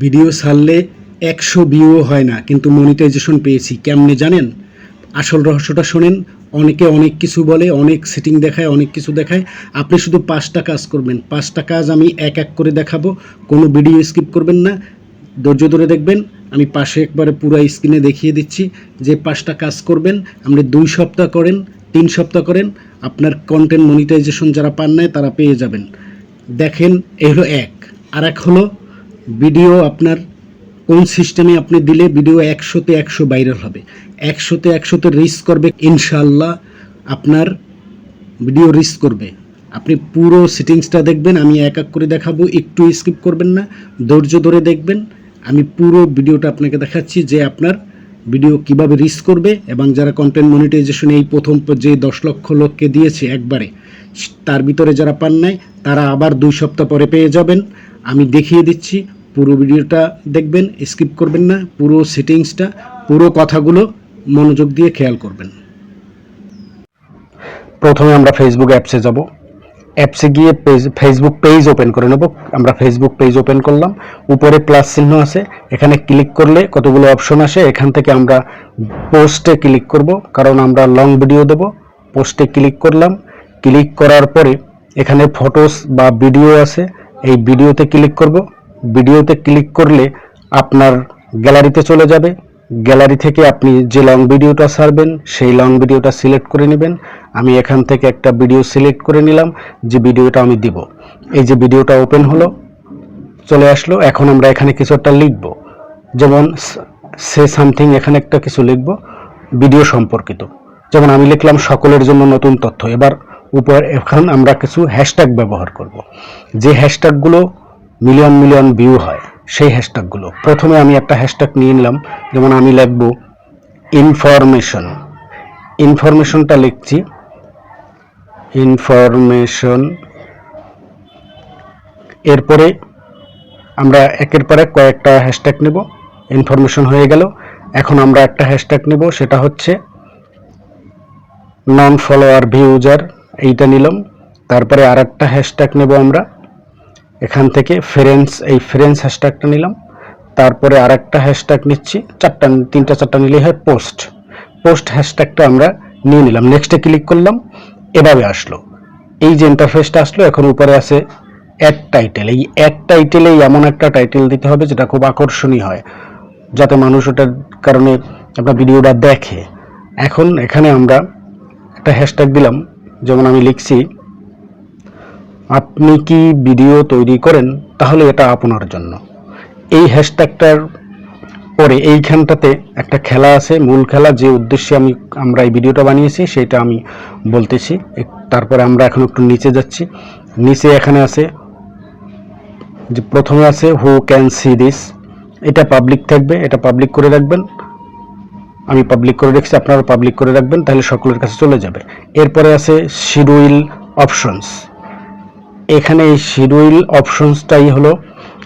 Video ছাড়লে একশো view হয় না। কিন্তু মনিটাইজেশন পেয়েছি। কেমনে জানেন? আসল রহস্যটা শোনেন, অনেকে অনেক কিছু বলে, অনেক সেটিং দেখায়, অনেক কিছু দেখায়। আপনি শুধু পাঁচটা কাজ করবেন। পাঁচটা কাজ আমি এক এক করে দেখাবো। কোনো ভিডিও স্কিপ করবেন না। ধৈর্য ধরে দেখবেন, আমি পাশে একবারে পুরো স্ক্রিনে দেখিয়ে দিচ্ছি যে পাঁচটা কাজ করবেন, আপনি দুই সপ্তাহ করেন, তিন সপ্তাহ করেন, আপনার কন্টেন্ট মনিটাইজেশন যারা পান নাই তারা পেয়ে যাবেন। দেখেন এই হলো এক। আর এক হলো ভিডিও আপনার কোন সিস্টেমে আপনি দিলে ভিডিও একশোতে একশো ভাইরাল হবে? একশোতে একশোতে রিস্ক করবে ইনশাল্লাহ আপনার ভিডিও রিস করবে। আপনি পুরো সেটিংসটা দেখবেন, আমি এক এক করে দেখাবো, একটু স্কিপ করবেন না, ধৈর্য ধরে দেখবেন। আমি পুরো ভিডিওটা আপনাকে দেখাচ্ছি যে আপনার ভিডিও কীভাবে রিস্ক করবে এবং যারা কন্টেন্ট মনিটাইজেশন এই প্রথম যে দশ লক্ষ লোককে দিয়েছে একবারে, তার ভিতরে যারা পান নাই, তারা আবার দুই সপ্তাহ পরে পেয়ে যাবেন। আমি দেখিয়ে দিচ্ছি পুরো ভিডিওটা দেখবেন স্কিপ করবেন না, পুরো সেটিংসটা পুরো কথাগুলো মনোযোগ দিয়ে খেয়াল করবেন। প্রথমে আমরা ফেসবুক অ্যাপসে যাব। অ্যাপসে গিয়ে পেজ ফেসবুক পেজ ওপেন করে নেব। আমরা ফেসবুক পেজ ওপেন করলাম। উপরে প্লাস চিহ্ন আছে। এখানে ক্লিক করলে কতগুলো অপশন আসে, এখান থেকে আমরা পোস্টে ক্লিক করব। কারণ আমরা লং ভিডিও দেব। পোস্টে ক্লিক করলাম। ক্লিক করার পরে এখানে ফটোস বা ভিডিও আছে। এই ভিডিওতে ক্লিক করব। ভিডিওতে ক্লিক করলে আপনার গ্যালারিতে চলে যাবে। গ্যালারি থেকে আপনি যে লং ভিডিওটা সারবেন সেই লং ভিডিওটা সিলেক্ট করে নেবেন। আমি এখান থেকে একটা ভিডিও সিলেক্ট করে নিলাম, যে ভিডিওটা আমি দিব। এই যে ভিডিওটা ওপেন হলো, চলে আসলো। এখন আমরা এখানে কিছু একটা লিখব। যেমন সে সামথিং এখানে একটা কিছু লিখব ভিডিও সম্পর্কিত। যেমন আমি লিখলাম, সকলের জন্য নতুন তথ্য। এবার উপর, এখন আমরা কিছু হ্যাশট্যাগ ব্যবহার করব। যে হ্যাশট্যাগুলো মিলিয়ন মিলিয়ন ভিউ হয় সেই হ্যাশট্যাগুলো প্রথমে আমি একটা হ্যাশট্যাগ নিয়ে নিলাম, যেমন আমি লিখব ইনফরমেশন ইনফরমেশনটা লিখছি। ইনফরমেশন এরপরে আমরা একের পর এক কয়েকটা হ্যাশট্যাগ নেব। ইনফরমেশন হয়ে গেল। এখন আমরা একটা হ্যাশট্যাগ নেব, সেটা হচ্ছে নন ফলোয়ার ভিউজার এইটা নিলাম। তারপরে আর একটা হ্যাশট্যাগ নেব আমরা। এখান থেকে ফ্রেন্ডস এই ফ্রেন্ডস হ্যাশট্যাগটা নিলাম। তারপরে আর একটা হ্যাশট্যাগ নিচ্ছি। চারটা, তিনটা, চারটা নিলেই হয় পোস্ট পোস্ট হ্যাশট্যাগটা আমরা নিয়ে নিলাম। নেক্সটে ক্লিক করলাম। এভাবে আসলো। এই যে ইন্টারফেসটা আসলো, এখন উপরে আছে অ্যাড টাইটেল এই অ্যাড টাইটেলেই এমন একটা টাইটেল দিতে হবে যেটা খুব আকর্ষণীয় হয়, যাতে মানুষ ওটার কারণে আপনার ভিডিওটা দেখে। এখন এখানে আমরা একটা হ্যাশট্যাগ দিলাম, যেমন আমি লিখছি আপনি কি ভিডিও তৈরি করেন? তাহলে এটা আপনার জন্য। এই হ্যাশট্যাগটার পরে এইখানটাতে একটা খেলা আছে, মূল খেলা, যে উদ্দেশ্যে আমি, আমরা এই ভিডিওটা বানিয়েছি, সেটা আমি বলতেছি। তারপরে আমরা এখন একটু নিচে যাচ্ছি। নিচে এখানে আছে, যে প্রথমে আছে হু ক্যান সি দিস এটা পাবলিক থাকবে, এটা পাবলিক করে রাখবেন। আমি পাবলিক করে রেখেছি, আপনারা পাবলিক করে রাখবেন, তাহলে সকলের কাছে চলে যাবে। এরপরে আছে শিডিউল অপশনস এখানে এই শিডিউল অপশনসটাই হলো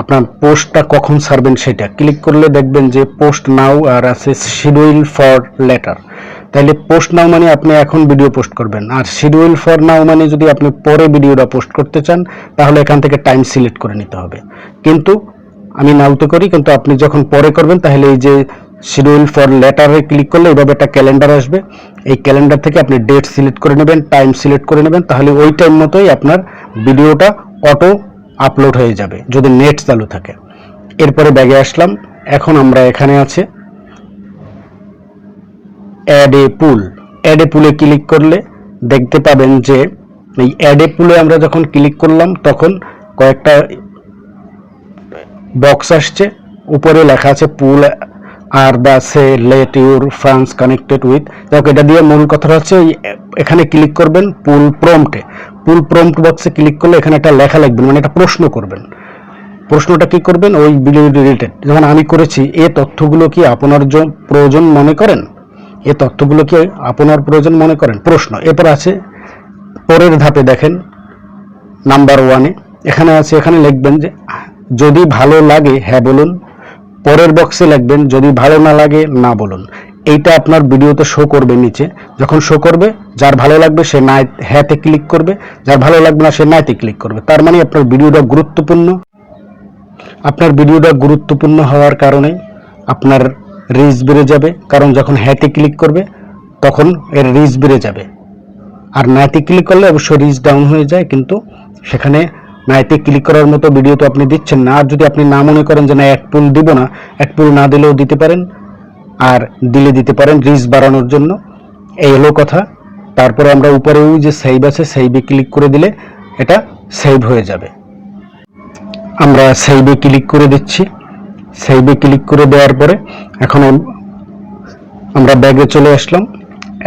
আপনার পোস্টটা কখন ছাড়বেন সেটা। ক্লিক করলে দেখবেন যে পোস্ট নাও আর আছে শিডিউল ফর লেটার তাহলে পোস্ট নাও মানে আপনি এখন ভিডিও পোস্ট করবেন। আর শিডিউল ফর নাও মানে যদি আপনি পরে ভিডিওটা পোস্ট করতে চান, তাহলে এখান থেকে টাইম সিলেক্ট করে নিতে হবে। কিন্তু আমি নাওতে করি, কিন্তু আপনি যখন পরে করবেন, তাহলে এই যে শিডিউল ফর লেটারে ক্লিক করলে এইভাবে একটা ক্যালেন্ডার আসবে। এই ক্যালেন্ডার থেকে আপনি ডেট সিলেক্ট করে নেবেন টাইম সিলেক্ট করে নেবেন, তাহলে ওই টাইম মতোই আপনার ভিডিওটা অটো আপলোড হয়ে যাবে, যদি নেট চালু থাকে। এরপরে ব্যাগে আসলাম, এখন আমরা এখানে আছে। Add a pool add a পুলে ক্লিক করলে দেখতে পাবেন যে, এই অ্যাড এ পুলে আমরা যখন ক্লিক করলাম, তখন কয়েকটা বক্স আসছে, উপরে লেখা আছে pull R the say let your friends connected with দেখো, এটা দিয়ে মূল কথাটা হচ্ছে এখানে ক্লিক করবেন পুল প্রম্পটে পুল প্রম্পট বক্সে ক্লিক করলে এখানে একটা লেখা লিখবেন মানে একটা প্রশ্ন করবেন। প্রশ্নটা কি করবেন? ওই ভিডিও রিলেটেড যেমন আমি করেছি, এ তথ্যগুলো কি আপনার প্রয়োজন মনে করেন? এ তথ্যগুলো কি আপনার প্রয়োজন মনে করেন? প্রশ্ন। এরপর আছে, পরের ধাপে দেখেন নাম্বার ওয়ানে এখানে আছে, এখানে লিখবেন যে, যদি ভালো লাগে হ্যাঁ বলুন। পরের বক্সে লিখবেন, যদি ভালো না লাগে, না বলুন। এইটা আপনার ভিডিওতে শো করবে নিচে। যখন শো করবে, যার ভালো লাগবে, সে নাই, হ্যাঁতে ক্লিক করবে। যার ভালো লাগবে না, সে নাইতে ক্লিক করবে। তার মানে আপনার ভিডিওটা গুরুত্বপূর্ণ। আপনার ভিডিওটা গুরুত্বপূর্ণ হওয়ার কারণে আপনার রিচ বেড়ে যাবে। কারণ যখন হ্যাতে ক্লিক করবে, তখন এর রিচ বেড়ে যাবে। আর নাইতে ক্লিক করলে অবশ্যই রিচ ডাউন হয়ে যায়, কিন্তু সেখানে নাইতে ক্লিক করার মতো ভিডিও তো আপনি দিচ্ছেন না। আর যদি আপনি না মনে করেন যে না, এক পুল দিব না, এক পুল না দিলেও দিতে পারেন, আর দিলে দিতে পারেন রিচ বাড়ানোর জন্য। এই হলো কথা। তারপরে আমরা উপরে ওই যে সেভ আছে সেভে ক্লিক করে দিলে এটা সেভ হয়ে যাবে। আমরা সেভে ক্লিক করে দিচ্ছি। সেভে ক্লিক করে দেওয়ার পরে এখন আমরা ব্যাগে চলে আসলাম।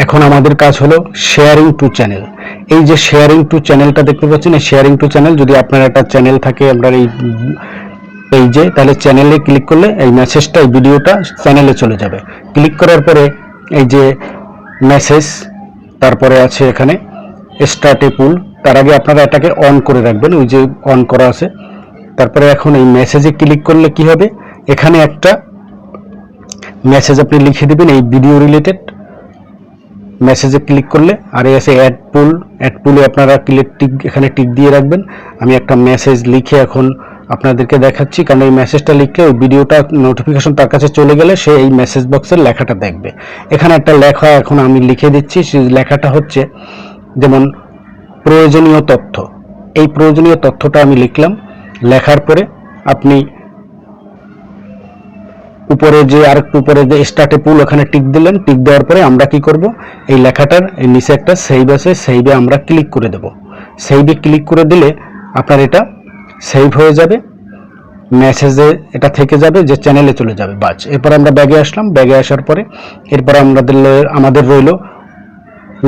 এখন আমাদের কাজ হলো শেয়ারিং টু চ্যানেল এই যে শেয়ারিং টু চ্যানেলটা দেখতে পাচ্ছেন, এই শেয়ারিং টু চ্যানেল যদি আপনার একটা চ্যানেল থাকে, আপনার এই পেজে তাহলে চ্যানেলে ক্লিক করলে এই মেসেজটা এই ভিডিওটা চ্যানেলে চলে যাবে। ক্লিক করার পরে এই যে মেসেজ তারপরে আছে এখানে স্টার্ট পুল তার আগে আপনারা এটাকে অন করে রাখবেন, ওই যে অন করা আছে। তারপরে এখন এই মেসেজে ক্লিক করলে কি হবে? এখানে একটা মেসেজ আপনি লিখে দেবেন, এই ভিডিও রিলেটেড মেসেজে ক্লিক করলে আর আছে অ্যাড পুল অ্যাড পুলে আপনারা ক্লিক টিক এখানে টিক দিয়ে রাখবেন। আমি একটা মেসেজ লিখে এখন আপনাদেরকে দেখাচ্ছি, কারণ এই মেসেজটা লিখলে ওই ভিডিওটা নোটিফিকেশন তার কাছে চলে গেলে সে এই মেসেজ বক্সের লেখাটা দেখবে। এখানে একটা লেখা এখন আমি লিখে দিচ্ছি, সেই লেখাটা হচ্ছে যেমন, প্রয়োজনীয় তথ্য। এই প্রয়োজনীয় তথ্যটা আমি লিখলাম। লেখার পরে আপনি উপরে যে আরেকটু উপরে যে স্টার্টে পুল ওখানে টিক দিলেন টিক দেওয়ার পরে আমরা কি করব? এই লেখাটার নিচে একটা সেভ আছে সেইভে আমরা ক্লিক করে দেব। সেইভে ক্লিক করে দিলে আপনার এটা সেভ হয়ে যাবে মেসেজে এটা থেকে যাবে, যে চ্যানেলে চলে যাবে, বাস। এরপর আমরা ব্যাগে আসলাম ব্যাগে আসার পরে এরপর আমাদের আমাদের রইল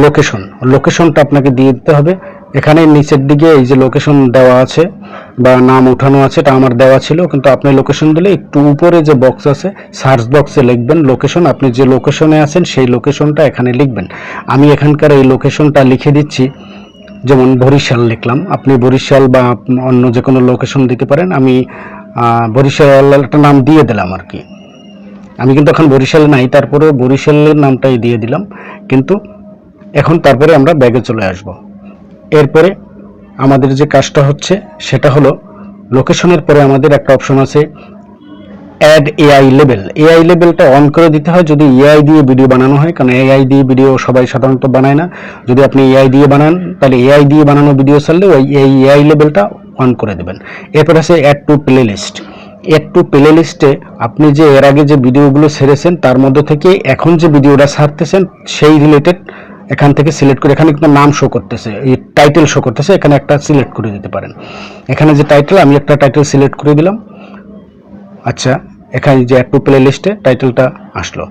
লোকেশন লোকেশনটা আপনাকে দিয়ে দিতে হবে। এখানে নিচের দিকে এই যে লোকেশন দেওয়া আছে বা নাম ওঠানো আছে, এটা আমার দেওয়া ছিল, কিন্তু আপনি লোকেশন দিলে একটু উপরে যে বক্স আছে সার্চ বক্সে লিখবেন লোকেশন আপনি যে লোকেশনে আছেন সেই লোকেশনটা এখানে লিখবেন। আমি এখানকার এই লোকেশনটা লিখে দিচ্ছি, যেমন বরিশাল লিখলাম। আপনি বরিশাল বা অন্য যে কোনো লোকেশন দিতে পারেন, আমি বরিশাল একটা নাম দিয়ে দিলাম আর কি। আমি কিন্তু এখন বরিশালে নাই তারপরে বরিশালের নামটাই দিয়ে দিলাম, কিন্তু এখন তারপরে আমরা ব্যাগে চলে আসব। এরপরে আমাদের যে কাজটা হচ্ছে, সেটা হলো লোকেশনের পরে আমাদের একটা অপশন আছে অ্যাড এআই লেভেল এআই লেভেলটা অন করে দিতে হয় যদি এআই দিয়ে ভিডিও বানানো হয়, কারণ এআই দিয়ে ভিডিও সবাই সাধারণত বানায় না। যদি আপনি এআই দিয়ে বানান, তাহলে এআই দিয়ে বানানো ভিডিও চাললে ওই এই এআই লেভেলটা অন করে দেবেন। এরপর আছে add to playlist add to play লিস্টে আপনি যে এর আগে যে ভিডিওগুলো ছেড়েছেন, তার মধ্যে থেকে এখন যে ভিডিওটা ছাড়তেছেন, সেই রিলেটেড এখান থেকে সিলেক্ট করে, এখানে কিন্তু নাম শো করতেছে, এই টাইটেল শো করতেছে, এখানে একটা সিলেক্ট করে দিতে পারেন। এখানে যে টাইটেল আমি একটা টাইটেল সিলেক্ট করে দিলাম। আচ্ছা এখানে যে একটু প্লে লিস্টে টাইটেলটা আসলো।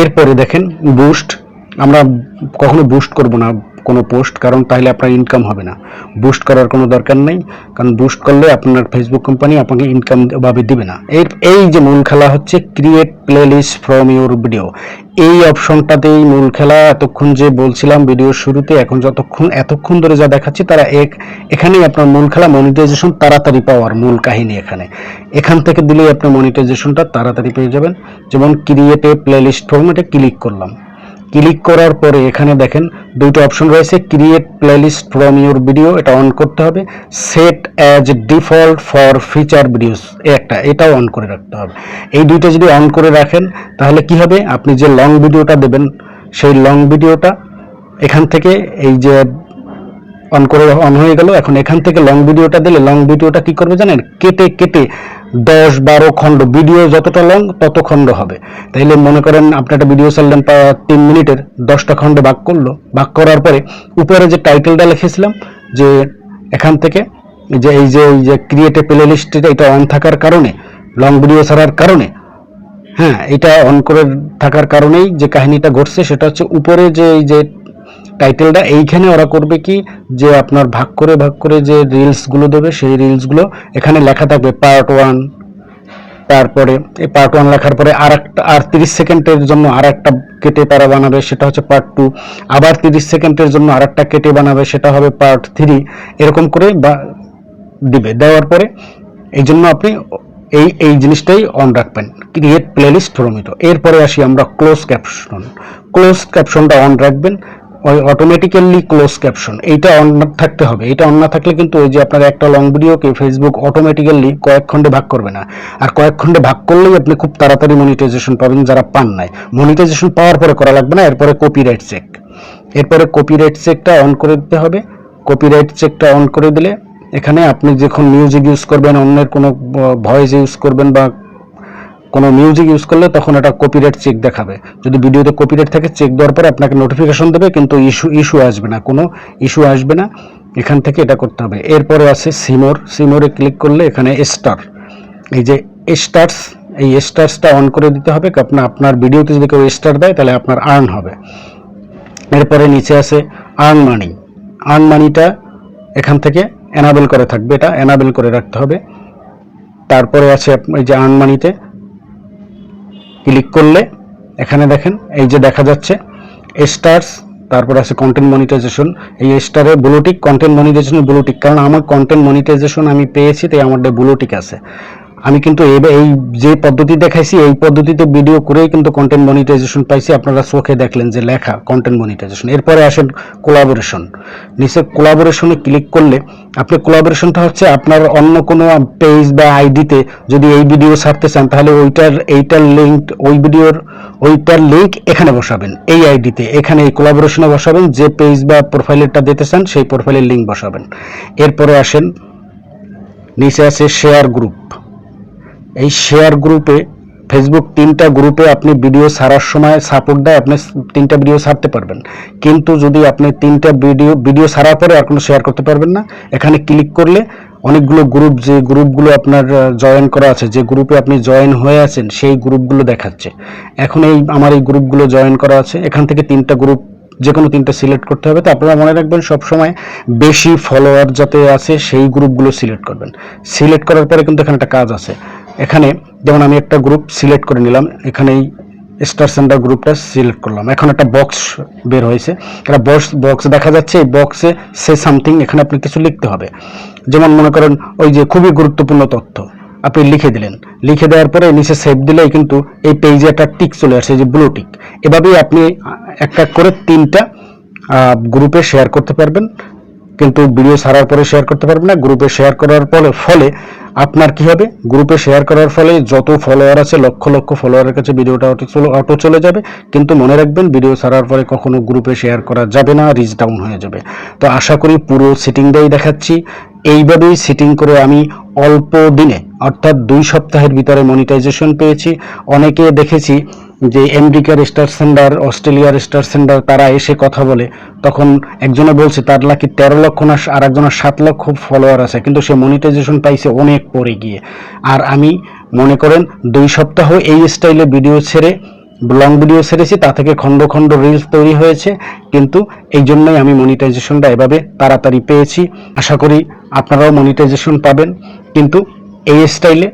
এরপরে দেখেন বুস্ট আমরা কখনো বুস্ট করব না। কোনো পোস্ট কারণ, তাহলে আপনার ইনকাম হবে না। বুস্ট করার কোনো দরকার নেই, কারণ বুস্ট করলে আপনার ফেসবুক কোম্পানি আপনাকে ইনকাম ভাবে দিবে না। এর, এই যে মূল খেলা হচ্ছে create playlist from your video এই অপশনটাতেই মূল খেলা, এতক্ষণ যে বলছিলাম ভিডিওর শুরুতে, এখন যতক্ষণ, এতক্ষণ ধরে যা দেখাচ্ছি, তারা এক, এখানেই আপনার মূল খেলা মনিটাইজেশন তাড়াতাড়ি পাওয়ার মূল কাহিনী এখানে। এখান থেকে দিলেই আপনি মনিটাইজেশনটা তাড়াতাড়ি পেয়ে যাবেন। যেমন ক্রিয়েটে এ প্লে লিস্ট ফর্ম এটা ক্লিক করলাম। ক্লিক করার পরে এখানে দেখেন দুটো অপশন রয়েছে create playlist from your video এটা অন করতে হবে। Set as default for feature videos একটা, এটাও অন করে রাখতে হবে। এই দুইটা যদি অন করে রাখেন, তাহলে কি হবে? আপনি যে লং ভিডিওটা দেবেন, সেই লং ভিডিওটা এখান থেকে এই যে অন করে অন হয়ে গেল, এখন এখান থেকে লং ভিডিওটা দিলে লং ভিডিওটা কি করবে জানেন? কেটে কেটে দশ বারো খণ্ড ভিডিও যতটা লং তত খণ্ড হবে। তাইলে মনে করেন আপনি একটা ভিডিও চাললেন তিন মিনিটের, দশটা খণ্ডে ভাগ করল। ভাগ করার পরে উপরে যে টাইটেলটা লিখেছিলাম, যে এখান থেকে যে এই যে এই যে ক্রিয়েটে প্লে লিস্টে এটা অন থাকার কারণে লং ভিডিও ছাড়ার কারণে হ্যাঁ এটা অন করে থাকার কারণেই যে কাহিনীটা ঘটছে, সেটা হচ্ছে উপরে যে, এই যে টাইটেলটা এইখানে ওরা করবে কি? যে আপনার ভাগ করে ভাগ করে যে রিলসগুলো দেবে, সেই রিলসগুলো এখানে লেখা থাকবে পার্ট ওয়ান তারপরে এই পার্ট ওয়ান লেখার পরে আর একটা আর তিরিশ সেকেন্ডের জন্য আর একটা কেটে তারা বানাবে, সেটা হচ্ছে পার্ট টু আবার তিরিশ সেকেন্ডের জন্য আর একটা কেটে বানাবে, সেটা হবে পার্ট থ্রি এরকম করে বা দিবে। দেওয়ার পরে এই জন্য আপনি এই এই জিনিসটাই অন রাখবেন। ক্রিয়েট প্লেলিস্ট ফ্রম ইটো এরপরে আসি আমরা ক্লোজ ক্যাপশন ক্লোজ ক্যাপশনটা অন রাখবেন। ওই অটোমেটিক্যালি ক্লোজ ক্যাপশন এইটা অন থাকতে হবে। এটা অন না থাকলে কিন্তু ওই যে আপনার একটা লং ভিডিওকে ফেসবুক অটোমেটিক্যালি কয়েক খণ্ডে ভাগ করবে না। আর কয়েক খণ্ডে ভাগ করলেই আপনি খুব তাড়াতাড়ি মনিটাইজেশন পাবেন যারা পান নাই। মনিটাইজেশন পাওয়ার পরে করা লাগবে না, এরপরে কপিরাইট চেক এরপরে কপিরাইট চেকটা অন করে দিতে হবে। কপিরাইট চেকটা অন করে দিলে এখানে আপনি যখন মিউজিক ইউজ করবেন, অন্যের কোনো ভয়েস ইউজ করবেন বা কোনো মিউজিক ইউজ করলে তখন এটা কপিরাইট চেক দেখাবে। যদি ভিডিওতে কপিরাইট থাকে চেক দেওয়ার পরে আপনাকে নোটিফিকেশন দেবে, কিন্তু ইস্যু ইস্যু আসবে না, কোনো ইস্যু আসবে না। এখান থেকে এটা করতে হবে। এরপরে আছে সিমোর সিমোরে ক্লিক করলে এখানে স্টার এই যে স্টার্স এই স্টার্সটা অন করে দিতে হবে আপনার আপনার ভিডিওতে যদি কেউ স্টার দেয়, তাহলে আপনার আর্ন হবে। এরপরে নিচে আছে আর্ন মানি আর্ন মানিটা এখান থেকে এনাবেল করে থাকবে। এটা এনাবেল করে রাখতে হবে। তারপরে আছে এই যে আর্ন মানিতে ক্লিক করলে এখানে দেখেন, এই যে দেখা যাচ্ছে স্টার্স তারপর আছে কন্টেন্ট মনিটাইজেশন এই স্টারে ব্লুটিক কন্টেন্ট মনিটাইজেশন ব্লুটিক কারণ আমার কন্টেন্ট মনিটাইজেশন আমি পেয়েছি, তাই আমার ব্লুটিক আছে। আমি কিন্তু এই এই যে পদ্ধতি দেখাইছি, এই পদ্ধতিতে ভিডিও করেই কিন্তু কন্টেন্ট মনিটাইজেশন পাইছি। আপনারা চোখে দেখলেন যে লেখা কন্টেন্ট মনিটাইজেশন এরপরে আসেন কোলাবোরেশন নিচে কোলাবোরেশনে ক্লিক করলে আপনি কোলাবোরেশনটা হচ্ছে আপনার অন্য কোনো পেজ বা আইডিতে যদি এই ভিডিও ছাড়তে চান, তাহলে ওইটার, এইটার লিঙ্ক ওই ভিডিওর ওইটার লিঙ্ক এখানে বসাবেন। এই আইডিতে এখানে এই কোলাবোরেশনে বসাবেন। যে পেজ বা প্রোফাইলেরটা দিতে চান, সেই প্রোফাইলের লিঙ্ক বসাবেন। এরপরে আসেন, নিচে আছে শেয়ার গ্রুপ এই শেয়ার গ্রুপে ফেসবুক তিনটা গ্রুপে আপনি ভিডিও ছাড়ার সময় সাপোর্ট দেয়, আপনি তিনটা ভিডিও ছাড়তে পারবেন। কিন্তু যদি আপনি তিনটা ভিডিও ভিডিও ছাড়ার পরে আর কোনো শেয়ার করতে পারবেন না, এখানে ক্লিক করলে অনেকগুলো গ্রুপ যে গ্রুপগুলো আপনার জয়েন করা আছে, যে গ্রুপে আপনি জয়েন হয়ে আছেন, সেই গ্রুপগুলো দেখাচ্ছে। এখন এই, আমার এই গ্রুপগুলো জয়েন করা আছে, এখান থেকে তিনটা গ্রুপ যে কোনো তিনটা সিলেক্ট করতে হবে। তো আপনারা মনে রাখবেন, সবসময় বেশি ফলোয়ার যাতে আছে, সেই গ্রুপগুলো সিলেক্ট করবেন। সিলেক্ট করার পরে কিন্তু এখানে একটা কাজ আছে। এখানে, যেমন আমি একটা গ্রুপ সিলেক্ট করে নিলাম এখানে এই স্টার সেন্টার গ্রুপটা সিলেক্ট করলাম। এখন একটা বক্স বের হয়েছে। একটা বক্স বক্স দেখা যাচ্ছে, এই বক্সে সে সামথিং এখানে আপনি কিছু লিখতে হবে। যেমন মনে করেন, ওই যে খুবই গুরুত্বপূর্ণ তথ্য, আপনি লিখে দিলেন। লিখে দেওয়ার পরে নিচে সেভ দিলেই কিন্তু এই পেজে একটা টিক চলে আসে যে ব্লু টিক এভাবেই আপনি এক এক করে তিনটা গ্রুপে শেয়ার করতে পারবেন। কিন্তু ভিডিও ছাড়ার পরে শেয়ার করতে পারবেন না। গ্রুপে শেয়ার করার পরে, ফলে আপনার কি হবে? গ্রুপে শেয়ার করার ফলে যত ফলোয়ার আছে, লক্ষ লক্ষ ফলোয়ারের কাছে ভিডিওটা অটো চলে অটো চলে যাবে। কিন্তু মনে রাখবেন ভিডিও ছাড়ার পরে কখনো গ্রুপে শেয়ার করা যাবে না রিচ ডাউন হয়ে যাবে। তো আশা করি পুরো সিটিংটাই দেখাচ্ছি। এইভাবেই সিটিং করে আমি অল্প দিনে, অর্থাৎ দুই সপ্তাহের ভিতরে মনিটাইজেশন পেয়েছি। অনেকে দেখেছি যে আমেরিকার স্টার সেন্ডার অস্ট্রেলিয়ার স্টার সেন্ডার তারা এসে কথা বলে। তখন একজনে বলছে, তার নাকি তেরো লক্ষ না আর একজনের সাত লক্ষ ফলোয়ার আছে। কিন্তু সে মনিটাইজেশন পাইছে অনেক পরে গিয়ে। আর আমি মনে করেন, দুই সপ্তাহ এই স্টাইলে ভিডিও ছেড়ে লং ভিডিও ছেড়েছি, তা থেকে খণ্ড খণ্ড রিলস তৈরি হয়েছে। কিন্তু এই জন্যই আমি মনিটাইজেশনটা এভাবে তাড়াতাড়ি পেয়েছি। আশা করি আপনারাও মনিটাইজেশন পাবেন। কিন্তু এই স্টাইলে